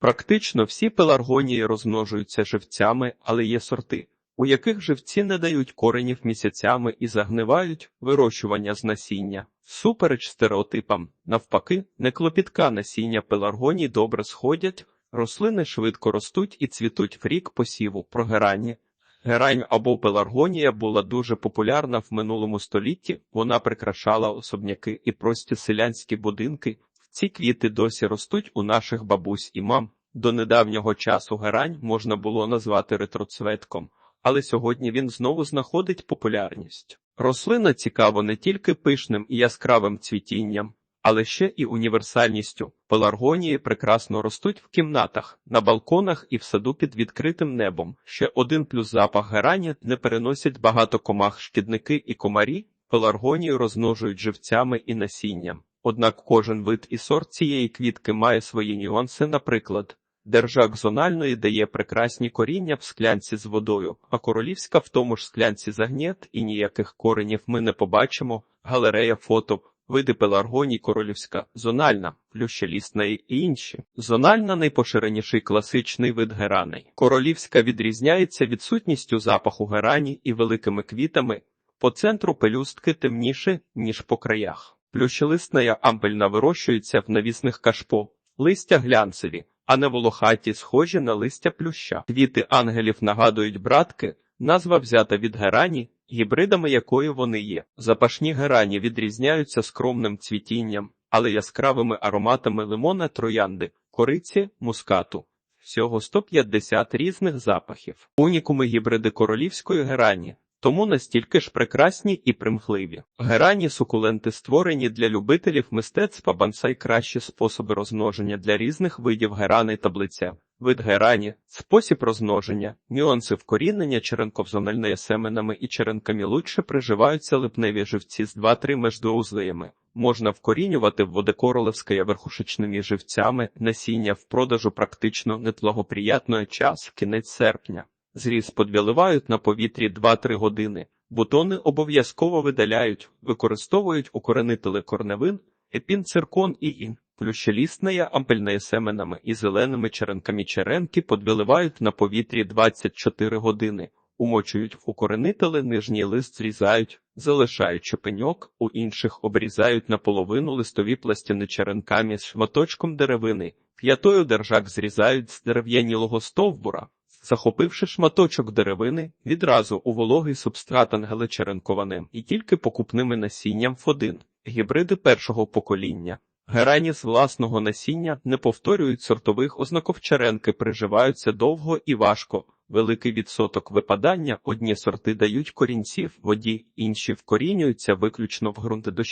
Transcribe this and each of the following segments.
Практично всі пеларгонії розмножуються живцями, але є сорти, у яких живці не дають коренів місяцями і загнивають вирощування з насіння. Супереч стереотипам, навпаки, неклопітка насіння пеларгоній добре сходять, рослини швидко ростуть і цвітуть в рік посіву про герані. Герань або пеларгонія була дуже популярна в минулому столітті. Вона прикрашала особняки і прості селянські будинки. Ці квіти досі ростуть у наших бабусь і мам. До недавнього часу герань можна було назвати ретроцветком, але сьогодні він знову знаходить популярність. Рослина цікава не тільки пишним і яскравим цвітінням, але ще і універсальністю. Пеларгонії прекрасно ростуть в кімнатах, на балконах і в саду під відкритим небом. Ще один плюс запах герані не переносять багато комах, шкідники і комарі. Пеларгонію розмножують живцями і насінням. Однак кожен вид і сорт цієї квітки має свої нюанси, наприклад. Держак зональної дає прекрасні коріння в склянці з водою, а королівська в тому ж склянці загнєт і ніяких коренів ми не побачимо. Галерея фото, види пеларгоній королівська, зональна, плющелісна і інші. Зональна найпоширеніший класичний вид гераней. Королівська відрізняється відсутністю запаху герані і великими квітами. По центру пелюстки темніше, ніж по краях. Плющелисна ампельна вирощується в навісних кашпо, листя глянцеві, а не волохаті, схожі на листя плюща. Квіти ангелів нагадують братки, назва взята від герані, гібридами якої вони є. Запашні герані відрізняються скромним цвітінням, але яскравими ароматами лимона, троянди, кориці, мускату. Всього 150 різних запахів. Унікуми гібриди королівської герані. Тому настільки ж прекрасні і примхливі. Герані сукуленти створені для любителів мистецтва бансай кращі способи розмноження для різних видів герани таблиця. Вид герані, спосіб розмноження, нюанси вкорінення черенковзональної семенами і черенками лучше приживаються липневі живці з 2-3 междоузлиями. Можна вкорінювати водекоролевської верхушечними живцями, насіння в продажу практично нетлагоприятної час, кінець серпня. Зріз подвіливають на повітрі 2-3 години. Бутони обов'язково видаляють, використовують укоренителі корневин, епінциркон і ін. Плющелістная ампельної семенами і зеленими черенками черенки подвиливають на повітрі 24 години, умочують в укоренителі, нижній лист зрізають, залишаючи пеньок, у інших обрізають наполовину листові пластини черенками з шматочком деревини, п'ятою держак зрізають з дерев'янілого стовбура. Захопивши шматочок деревини, відразу у вологий субстрат ангелечеренкованим і тільки покупними насінням фодин, гібриди першого покоління. Герані з власного насіння не повторюють сортових ознаков черенки, приживаються довго і важко. Великий відсоток випадання одні сорти дають корінці в воді, інші вкорінюються виключно в ґрунти до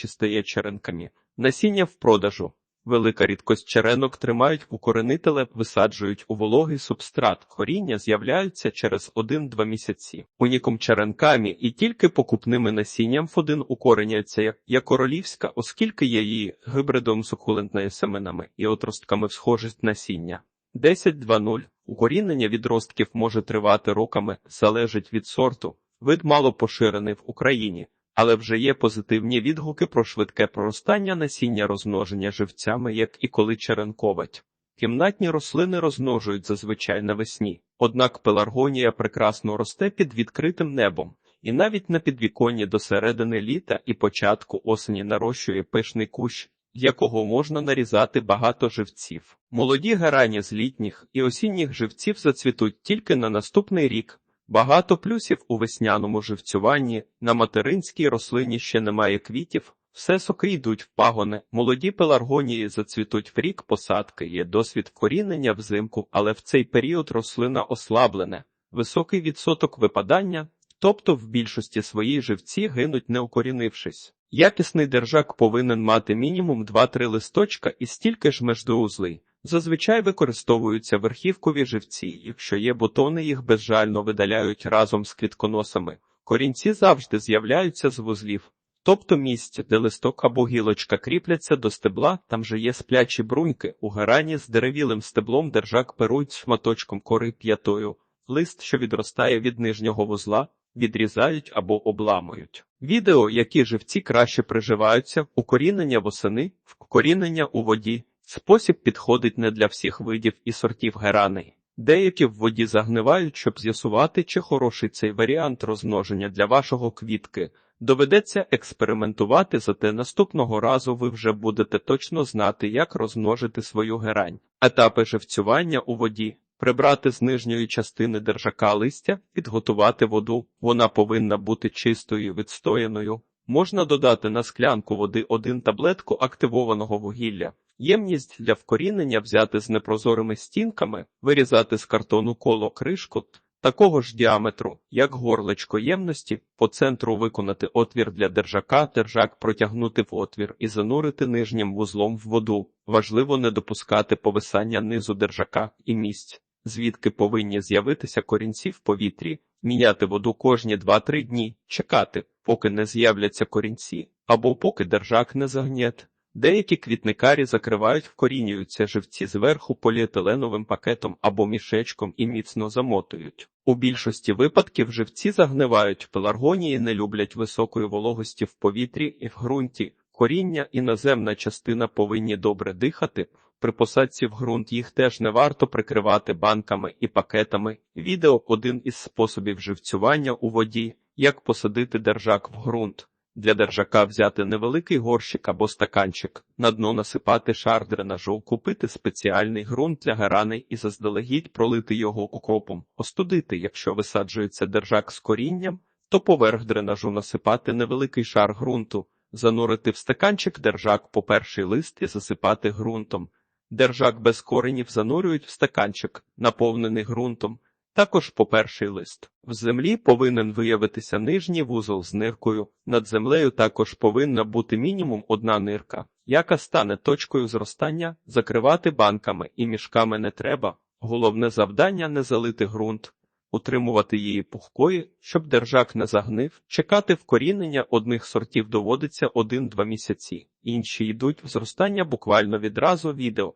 черенками. Насіння в продажу. Велика рідкость черенок тримають в укоренителе, висаджують у вологий субстрат. Коріння з'являються через 1-2 місяці. Уніком черенками і тільки покупними насінням фодин укореняється як, як королівська, оскільки є її гибридом сукулентної семенами і отростками в схожість насіння. 10.2.0. Укорінення відростків може тривати роками, залежить від сорту. Вид мало поширений в Україні але вже є позитивні відгуки про швидке проростання насіння розмноження живцями, як і коли черенковать. Кімнатні рослини розмножують зазвичай навесні, однак пеларгонія прекрасно росте під відкритим небом, і навіть на підвіконні до середини літа і початку осені нарощує пишний кущ, якого можна нарізати багато живців. Молоді герані з літніх і осінніх живців зацвітуть тільки на наступний рік. Багато плюсів у весняному живцюванні, на материнській рослині ще немає квітів, все соки йдуть в пагони, молоді пеларгонії зацвітуть в рік посадки, є досвід вкорінення взимку, але в цей період рослина ослаблене, високий відсоток випадання, тобто в більшості своїй живці гинуть не укорінившись. Якісний держак повинен мати мінімум 2-3 листочка і стільки ж междоузлий. Зазвичай використовуються верхівкові живці, якщо є бутони, їх безжально видаляють разом з квітконосами. Корінці завжди з'являються з вузлів, тобто місць, де листок або гілочка кріпляться до стебла, там же є сплячі бруньки, у герані з деревілим стеблом держак перуть шматочком кори п'ятою, лист, що відростає від нижнього вузла, відрізають або обламують. Відео, які живці краще приживаються, укорінення восени, вкорінення у воді. Спосіб підходить не для всіх видів і сортів гераней. Деякі в воді загнивають, щоб з'ясувати, чи хороший цей варіант розмноження для вашого квітки. Доведеться експериментувати, зате наступного разу ви вже будете точно знати, як розмножити свою герань. Етапи живцювання у воді. Прибрати з нижньої частини держака листя, підготувати воду. Вона повинна бути чистою і відстояною. Можна додати на склянку води один таблетку активованого вугілля. Ємність для вкорінення взяти з непрозорими стінками, вирізати з картону коло кришку такого ж діаметру, як горлечко ємності, по центру виконати отвір для держака, держак протягнути в отвір і занурити нижнім вузлом в воду. Важливо не допускати повисання низу держака і місць, звідки повинні з'явитися корінці в повітрі, міняти воду кожні 2-3 дні, чекати, поки не з'являться корінці, або поки держак не загнєт. Деякі квітникарі закривають вкорінюються живці зверху поліетиленовим пакетом або мішечком і міцно замотують. У більшості випадків живці загнивають, пеларгонії не люблять високої вологості в повітрі і в ґрунті. Коріння і наземна частина повинні добре дихати. При посадці в ґрунт їх теж не варто прикривати банками і пакетами. Відео один із способів живцювання у воді, як посадити держак в ґрунт. Для держака взяти невеликий горщик або стаканчик, на дно насипати шар дренажу, купити спеціальний ґрунт для герани і заздалегідь пролити його окропом, остудити, якщо висаджується держак з корінням, то поверх дренажу насипати невеликий шар ґрунту, занурити в стаканчик держак по перший лист і засипати ґрунтом. Держак без коренів занурюють в стаканчик, наповнений ґрунтом. Також по перший лист. В землі повинен виявитися нижній вузол з ниркою. Над землею також повинна бути мінімум одна нирка, яка стане точкою зростання, закривати банками і мішками не треба. Головне завдання не залити ґрунт, утримувати її пухкою, щоб держак не загнив, чекати вкорінення одних сортів доводиться 1-2 місяці, інші йдуть в зростання буквально відразу відео.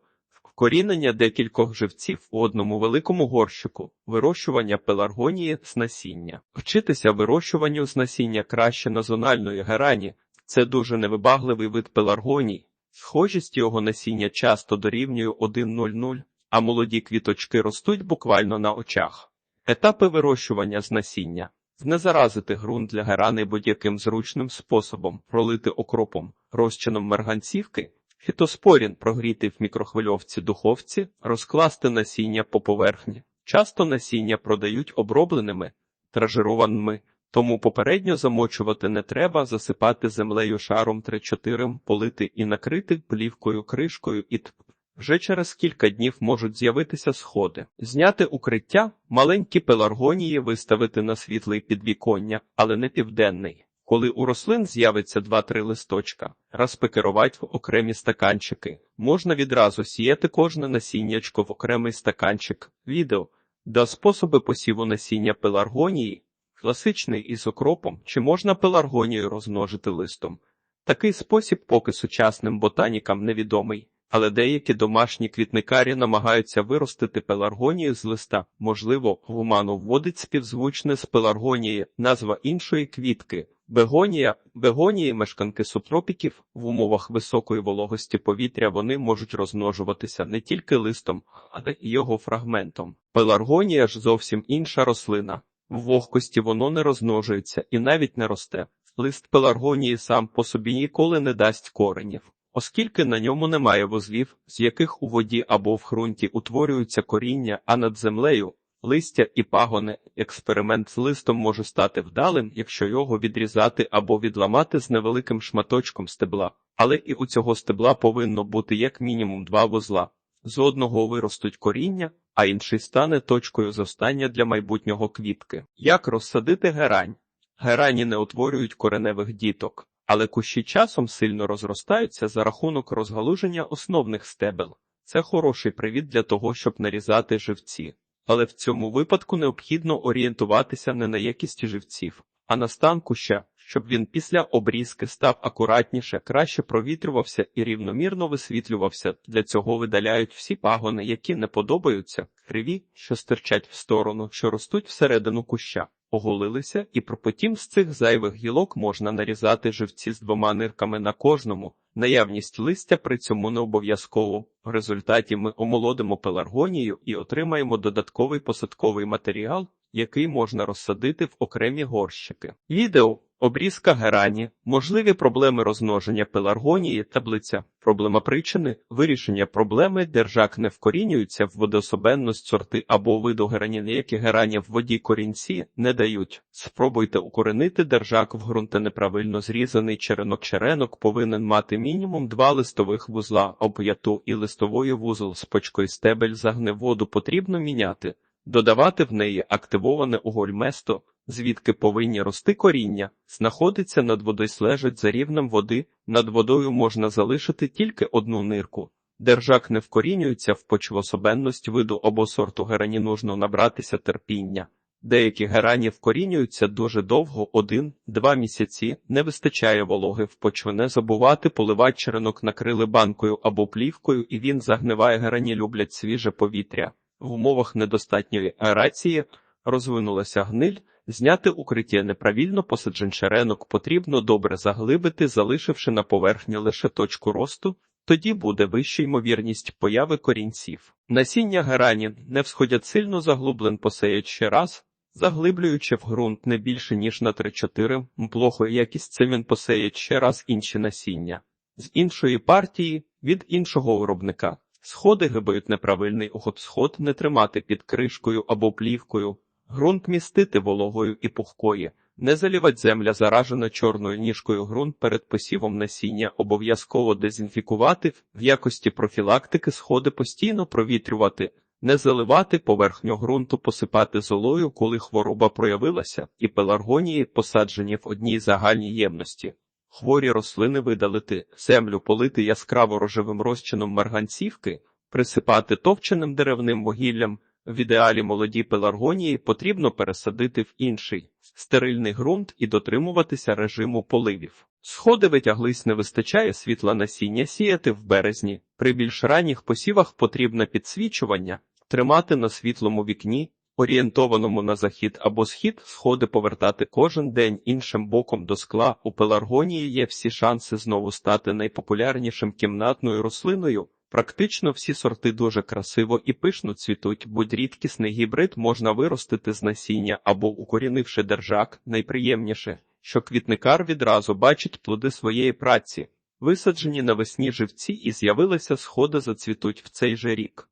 Корінення декількох живців у одному великому горщику, вирощування пеларгонії з насіння. Вчитися вирощуванню з насіння краще на зональної герані. Це дуже невибагливий вид пеларгоній. Схожість його насіння часто дорівнює 1,00, а молоді квіточки ростуть буквально на очах. Етапи вирощування з насіння. Знезаразити ґрунт для герани будь-яким зручним способом, пролити окропом, розчином мерганцівки, Фітоспорін прогріти в мікрохвильовці духовці, розкласти насіння по поверхні. Часто насіння продають обробленими, тражированими, тому попередньо замочувати не треба, засипати землею шаром 3-4, полити і накрити плівкою кришкою і т. Вже через кілька днів можуть з'явитися сходи, зняти укриття, маленькі пеларгонії виставити на світлий підвіконня, але не південний. Коли у рослин з'явиться 2-3 листочка, розпекерувати в окремі стаканчики. Можна відразу сіяти кожне насіннячко в окремий стаканчик. Відео до способи посіву насіння пеларгонії, класичний із окропом, чи можна пеларгонію розмножити листом. Такий спосіб поки сучасним ботанікам невідомий, але деякі домашні квітникарі намагаються виростити пеларгонію з листа. Можливо, гуману вводить співзвучне з пеларгонії, назва іншої квітки. Бегонія, бегонії, мешканки субтропіків, в умовах високої вологості повітря вони можуть розмножуватися не тільки листом, але й його фрагментом. Пеларгонія ж зовсім інша рослина. В вогкості воно не розмножується і навіть не росте. Лист пеларгонії сам по собі ніколи не дасть коренів, оскільки на ньому немає вузлів, з яких у воді або в ґрунті утворюються коріння, а над землею листя і пагони. Експеримент з листом може стати вдалим, якщо його відрізати або відламати з невеликим шматочком стебла, але і у цього стебла повинно бути як мінімум два вузла. З одного виростуть коріння, а інший стане точкою зростання для майбутнього квітки. Як розсадити герань? Герані не утворюють кореневих діток, але кущі часом сильно розростаються за рахунок розгалуження основних стебел. Це хороший привід для того, щоб нарізати живці. Але в цьому випадку необхідно орієнтуватися не на якість живців, а на стан куща, щоб він після обрізки став акуратніше, краще провітрювався і рівномірно висвітлювався. Для цього видаляють всі пагони, які не подобаються, криві, що стирчать в сторону, що ростуть всередину куща. Оголилися, і пропотім з цих зайвих гілок можна нарізати живці з двома нирками на кожному. Наявність листя при цьому не обов'язково. В результаті ми омолодимо пеларгонію і отримаємо додатковий посадковий матеріал, який можна розсадити в окремі горщики. Відео Обрізка герані, можливі проблеми розмноження пеларгонії, таблиця, проблема причини, вирішення проблеми, держак не вкорінюються в водособенність сорти або виду герані, які герані в воді корінці не дають. Спробуйте укоренити держак в ґрунти неправильно зрізаний черенок-черенок повинен мати мінімум два листових вузла, об'яту і листової вузол з почкою стебель загнив воду потрібно міняти, додавати в неї активоване угольместо, звідки повинні рости коріння, знаходиться над водою лежить за рівнем води, над водою можна залишити тільки одну нирку. Держак не вкорінюється в почвособенність виду або сорту герані нужно набратися терпіння. Деякі герані вкорінюються дуже довго, один-два місяці, не вистачає вологи в почву, не забувати поливати черенок накрили банкою або плівкою, і він загниває герані люблять свіже повітря. В умовах недостатньої аерації розвинулася гниль, Зняти укриття неправильно посаджен черенок потрібно добре заглибити, залишивши на поверхні лише точку росту, тоді буде вища ймовірність появи корінців. Насіння герані не всходять сильно заглублен посеять ще раз, заглиблюючи в ґрунт не більше ніж на 3-4, плохої якість це він посеять ще раз інші насіння. З іншої партії, від іншого виробника. Сходи гибають неправильний уход сход не тримати під кришкою або плівкою. Грунт містити вологою і пухкої, не залівать земля заражена чорною ніжкою ґрунт перед посівом насіння, обов'язково дезінфікувати, в якості профілактики сходи постійно провітрювати, не заливати поверхню ґрунту, посипати золою, коли хвороба проявилася, і пеларгонії посаджені в одній загальній ємності. Хворі рослини видалити, землю полити яскраво рожевим розчином марганцівки, присипати товченим деревним вугіллям, в ідеалі молоді пеларгонії потрібно пересадити в інший стерильний ґрунт і дотримуватися режиму поливів. Сходи витяглись, не вистачає світла насіння сіяти в березні. При більш ранніх посівах потрібне підсвічування, тримати на світлому вікні, орієнтованому на захід або схід, сходи повертати кожен день іншим боком до скла. У пеларгонії є всі шанси знову стати найпопулярнішим кімнатною рослиною. Практично всі сорти дуже красиво і пишно цвітуть, будь рідкісний гібрид можна виростити з насіння або укорінивши держак, найприємніше, що квітникар відразу бачить плоди своєї праці. Висаджені навесні живці і з'явилися сходи зацвітуть в цей же рік.